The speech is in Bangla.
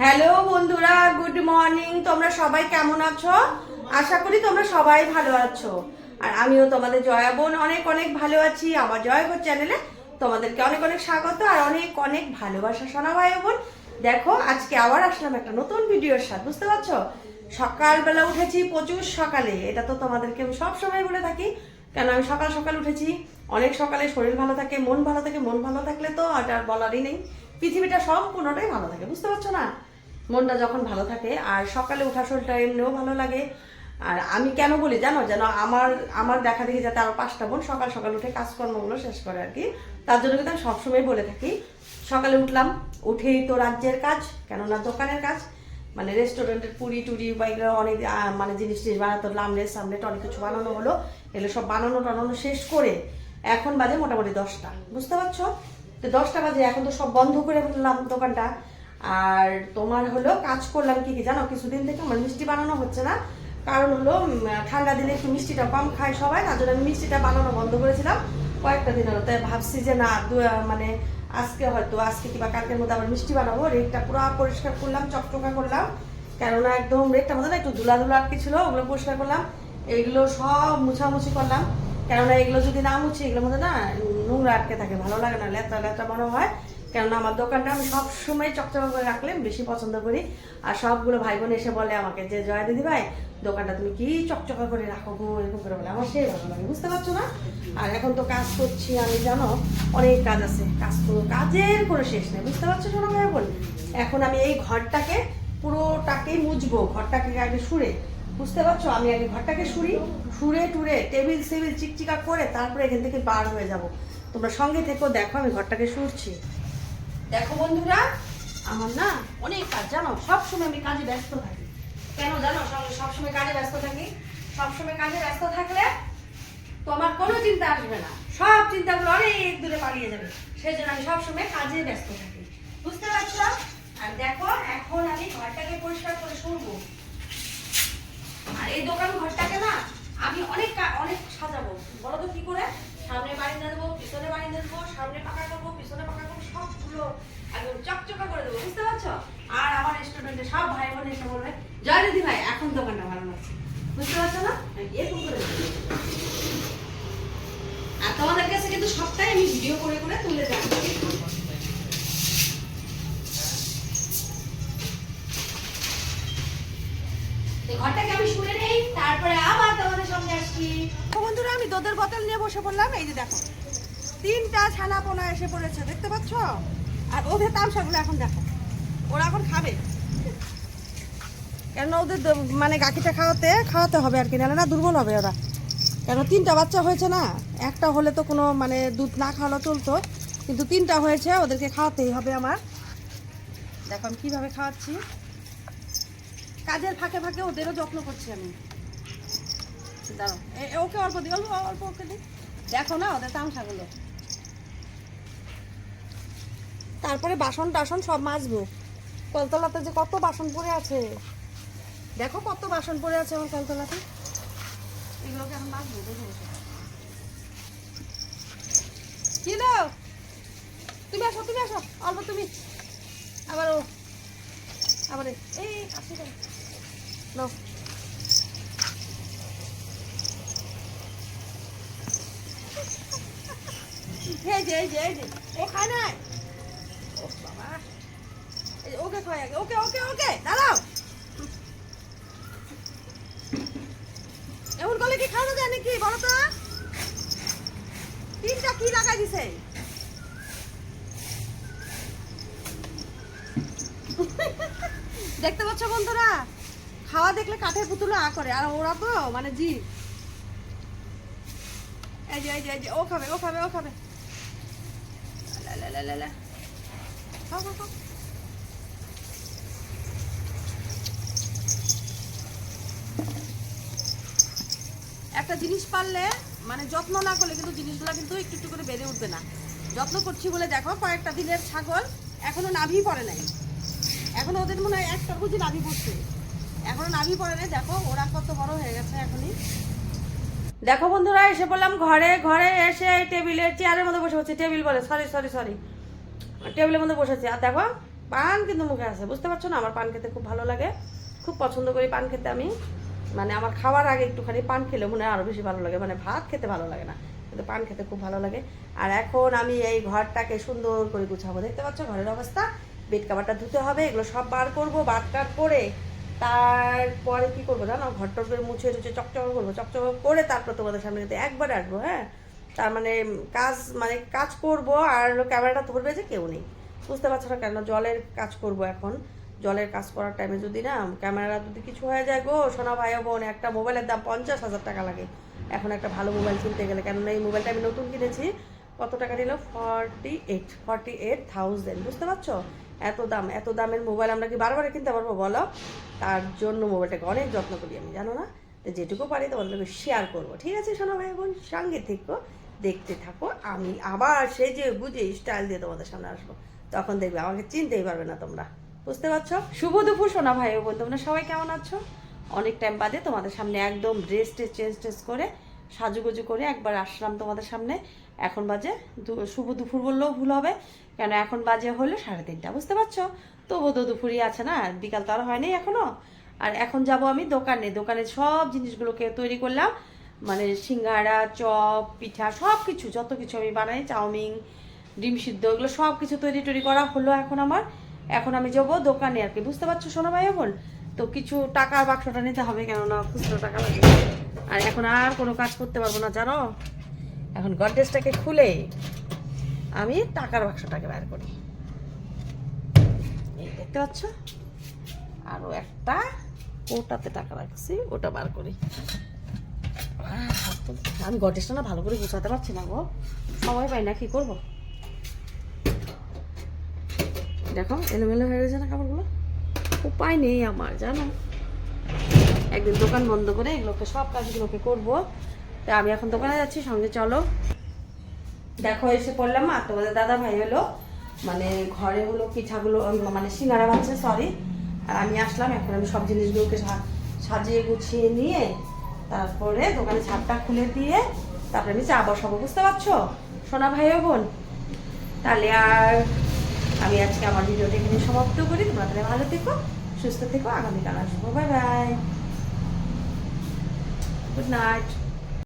হ্যালো বন্ধুরা, গুড মর্নিং। তোমরা সবাই কেমন আছো? আশা করি তোমরা সবাই ভালো আছো। আর আমিও তোমাদের জয়া বোন অনেক অনেক ভালো আছি। আমার জয় বোন চ্যানেলে তোমাদেরকে অনেক অনেক স্বাগত আর অনেক অনেক ভালোবাসা শোনা ভাই বোন। দেখো, আজকে আবার আসলাম একটা নতুন ভিডিওর সাথে, বুঝতে পারছ? সকালবেলা উঠেছি প্রচুর সকালে। এটা তো তোমাদেরকে আমি সব সময় বলে থাকি। কেন আমি সকাল সকাল উঠেছি? অনেক সকালে শরীর ভালো থাকে, মন ভালো থাকে, মন ভালো থাকলে তো আর বলারই নেই। পৃথিবীটা সম্পূর্ণটাই ভালো থাকে, বুঝতে পারছ না? মনটা যখন ভালো থাকে, আর সকালে উঠা শরীরটা এমনিও ভালো লাগে। আর আমি কেন বলি জানো? যেন আমার আমার দেখা দেখি যাতে আরও পাঁচটা বোন সকাল সকাল উঠে কাজকর্মগুলো শেষ করে আর কি। তার জন্য কিন্তু আমি সবসময় বলে থাকি, সকালে উঠলাম, উঠেই তো রাজ্যের কাজ, কেননা দোকানের কাজ মানে রেস্টুরেন্টের পুরি টুরি বা এগুলো অনেক মানে জিনিস টিনিস বানাতো লামলেট সামলেট অনেক কিছু বানানো হলো। এগুলো সব বানানো টানানো শেষ করে এখন বাজে মোটামুটি দশটা, বুঝতে পারছ? তো দশটা বাজে, এখন তো সব বন্ধ করে ফেললাম দোকানটা। আর তোমার হলো কাজ করলাম কি কি জানো? কিছুদিন থেকে আমার মিষ্টি বানানো হচ্ছে না। কারণ হলো ঠান্ডা দিনে একটু মিষ্টিটা কম খায় সবাই, তার জন্য আমি মিষ্টিটা বানানো বন্ধ করেছিলাম কয়েকটা দিন হলো। তাই ভাবছি যে না মানে আজকে হয়তো, আজকে কিংবা কালকের মধ্যে আবার মিষ্টি বানাবো। রেটটা পুরো পরিষ্কার করলাম, চকচকা করলাম। কেননা একদম রেটটা মধ্যে না একটু ধুলা ধুলা আটকে ছিল, ওগুলো পরিষ্কার করলাম। এগুলো সব মুছামুছি করলাম। কেননা এগুলো যদি না মুছি, এগুলোর মধ্যে না নোংরা আটকে থাকে, ভালো লাগে না লেতা লেতা মনে হয়। কেননা আমার দোকানটা আমি সব সময় চকচকা করে রাখলে বেশি পছন্দ করি। আর সবগুলো ভাই বোন এসে বলে আমাকে যে, জয় দিদি ভাই, দোকানটা তুমি কি চকচকা করে রাখো গো? এরকম করে বলে। আমার সেই ভালো লাগে, বুঝতে পারছ না? আর এখন তো কাজ করছি আমি, জানো? অনেক কাজ আছে, কাজ তো কাজের কোনো শেষ নেই, বুঝতে পারছ শোনো ভাই বোন এখন আমি এই ঘরটাকে পুরোটাকেই মুছবো, ঘরটাকে আগে সুরে বুঝতে পারছ? আমি আগে ঘরটাকে সুরি, সুরে টুরে টেবিল সেবিল চিকচিকা করে তারপরে এখান থেকে বার হয়ে যাব। তোমরা সঙ্গে থেকেও দেখো আমি ঘরটাকে সুরছি। দেখো বন্ধুরা, আমার না অনেক কাজ, জানো? সবসময় আমি কাজে ব্যস্ত থাকি। কেন জানো? সব- সবসময় কাজে ব্যস্ত থাকি। সবসময় কাজে ব্যস্ত থাকলে তোমার কোনো চিন্তা আসবে না। সব চিন্তাগুলো অনেক দূরে পালিয়ে যাবে। সেই জন্য আমি সবসময় কাজে ব্যস্ত থাকি। বুঝতে পারছ? আর দেখো, এখন আমি ঘরটাকে পরিষ্কার করে শুনব আর এই দোকান ঘরটাকে না আমি অনেক অনেক সাজাবো। বলো তো কি করে? সামনে বারিন্দা দেবো পিছনে বারিন্দা দেবো সামনে পাকা করব, পিছনে পাকা করব, সবগুলো একদম চকচকা করে দেবো, বুঝতে পারছ? আর আমার রেস্টুরেন্টে সব ভাই বোন এসে বলবে, জয় দিদি ভাই, এখন দোকানটা ভালো লাগছে। বুঝতে পারছ না? এরকম করে? আর তোমাদের কাছে কিন্তু সবটাই আমি ভিডিও করে করে তুলে যাচ্ছি দুধের বোতল নিয়ে বসে পড়লাম, এই যে দেখো। তিনটা ছানা পোনা এসে পড়েছে, দেখতে পাচ্ছ? আর ওদের তামসাগুলো এখন দেখো, ওরা এখন খাবে। কেন ওদের মানে গাখিটা খাওয়াতে খাওয়াতে হবে আর কি, নাহলে না দুর্বল হবে ওরা। কেন তিনটা বাচ্চা হয়েছে না, একটা হলে তো কোনো মানে দুধ না খাওয়ালো চলতো, কিন্তু তিনটা হয়েছে, ওদেরকে খাওয়াতেই হবে আমার। দেখো আমি কীভাবে খাওয়াচ্ছি। কাজের ফাঁকে ফাঁকে ওদেরও যত্ন করছি আমি। দাঁড়াও। এ- এ- ওকে অল্প দিই অল্প অল্প ওকে দিই দেখো না ওদের তামসাগুলো। তারপরে বাসন টাসন সব মাজবো। কলতলাতে যে কত বাসন পড়ে আছে। দেখো কত বাসন পড়ে আছে আমার কলতলাতে। এগুলোকে এখন মাজবো বসে। বসে তুমি আসো তুমি আসো। অল্প তুমি। আবার ও। আবার এই নাও। ওকে ওকে দাঁড়াও। এমন করলে কি খাওয়ানো যায় নাকি, বলো তো? তিনটা কি লাগাই দিছে? দেখতে পাচ্ছ বন্ধুরা? খাওয়া দেখলে কাঠের পুতুলো আ করে। আর ওরা তো মানে জি এই যে এই যে, ও খাবে ও খাবে ও খাবে। একটা জিনিস পারলে মানে যত্ন না করলে কিন্তু জিনিসগুলো কিন্তু একটু একটু করে বেড়ে উঠবে না। যত্ন করছি বলে দেখো, কয়েকটা দিনের ছাগল এখনও নাভি পড়ে নাই। এখনও ওদের মনে হয় একটা বুঝি নাভি পড়ছে। এখনও নাভি পড়ে নাই, দেখো, ওরা কত বড় হয়ে গেছে এখনই। দেখো বন্ধুরা, এসে বললাম ঘরে ঘরে এসে এই টেবিলের চেয়ারের মধ্যে বসে বসে টেবিল বলে সরি সরি সরি টেবিলের মধ্যে বসেছি। আর দেখো, পান কিন্তু মুখে আছে, বুঝতে পারছ না? আমার পান খেতে খুব ভালো লাগে। খুব পছন্দ করি পান খেতে আমি। মানে আমার খাওয়ার আগে একটুখানি পান খেলে মনে হয় আরও বেশি ভালো লাগে। মানে ভাত খেতে ভালো লাগে না, কিন্তু পান খেতে খুব ভালো লাগে। আর এখন আমি এই ঘরটাকে সুন্দর করে গুছাবো। দেখতে পাচ্ছ ঘরের অবস্থা? বেড কাভারটা ধুতে হবে, এগুলো সব বার করব বার টার করে। তারপরে কি করব জানো? ঘর টর করে মুছে টুছে চকচক করব, চকচক করে তারপর তোমাদের সামনে কিন্তু একবার আসব হ্যাঁ? তার মানে কাজ মানে কাজ করব আর ক্যামেরাটা ধরবে যে কেউ নেই। বুঝতে পারছ না কেন? জলের কাজ করব এখন। জলের কাজ করার টাইমে যদি না ক্যামেরা যদি কিছু হয়ে যায় গো, সোনা ভাই বোন, একটা মোবাইলের দাম পঞ্চাশ হাজার টাকা লাগে। এখন একটা ভালো মোবাইল কিনতে গেলে। কেননা এই মোবাইলটা আমি নতুন কিনেছি। কত টাকা নিল forty eight forty eight thousand বুঝতে পারছ? এত দাম, এত দামের মোবাইল আমরা কি বারবার কিনতে পারব, বলো? তার জন্য মোবাইলটাকে অনেক যত্ন করি আমি, জানো না? যেটুকু পারি তোমাদেরকে শেয়ার করব। ঠিক আছে, সোনা ভাই বোন? সঙ্গে থেকো, দেখতে থাকো। আমি আবার সেই যে বুঝে স্টাইল দিয়ে তোমাদের সামনে আসব। তখন দেখবে আমাকে চিনতেই পারবে না তোমরা। বুঝতে পারছ? শুভ দুপুর, সোনা ভাই বোন। তোমরা সবাই কেমন আছো? অনেক টাইম বাদে তোমাদের সামনে একদম ড্রেস টেস চেঞ্জ টেস করে সাজুগুজু করে একবার আসলাম তোমাদের সামনে। এখন বাজে শুভ দুপুর বললেও ভুল হবে কেন এখন বাজে হলো সাড়ে তিনটা, বুঝতে পারছ? তবু তো দুপুরই আছে না, বিকাল তো আর হয়নি এখনও। আর এখন যাব আমি দোকানে দোকানে সব জিনিসগুলোকে তৈরি করলাম মানে সিঙ্গাড়া চপ, পিঠা সব কিছু যত কিছু আমি বানাই, চাউমিন, ডিম সিদ্ধ, এগুলো সব কিছু তৈরি টৈরি করা হলো এখন আমার। এখন আমি যাব দোকানে আর কি, বুঝতে পারছ সোনা ভাই বোন? তো কিছু টাকার বাক্সটা নিতে হবে, কেননা খুচরো টাকা লাগে। আর এখন আর কোনো কাজ করতে পারব না, জানো? এখন গডরেজটাকে খুলে আমি টাকার বাক্সটাকে বের করি। এই দেখতে পাচ্ছ? আরও একটা ওটাতে টাকা রাখছি, ওটা বার করি। আমি গডরেজটা না ভালো করে গুছাতে পারছি না গো। সময় পাই না, কি করব? দেখো, এলোমেলো হয়ে গেছে না কাপড়গুলো? উপায় নেই আমার, জানো? একদিন দোকান বন্ধ করে এগুলোকে, সব কাজগুলোকে করব। তা আমি এখন দোকানে যাচ্ছি, সঙ্গে চলো। দেখো, এসে পড়লাম, আর তোমাদের দাদা ভাই হলো মানে ঘরে হলো পিঠাগুলো মানে সিঙ্গারা ভাবছে সরি আর আমি আসলাম, এখন আমি সব জিনিসগুলোকে সাজিয়ে গুছিয়ে নিয়ে তারপরে দোকানে ছাদটা খুলে দিয়ে তারপরে আমি চা বসাবো, বুঝতে পারছ? সোনা ভাই বোন। তাহলে আর আমি আজকে আমার ভিডিওটা এখানে সমাপ্ত করি, তোমরা তাহলে ভালো থেকো, সুস্থ থেকো, আগামীকাল আসব। Bye bye good night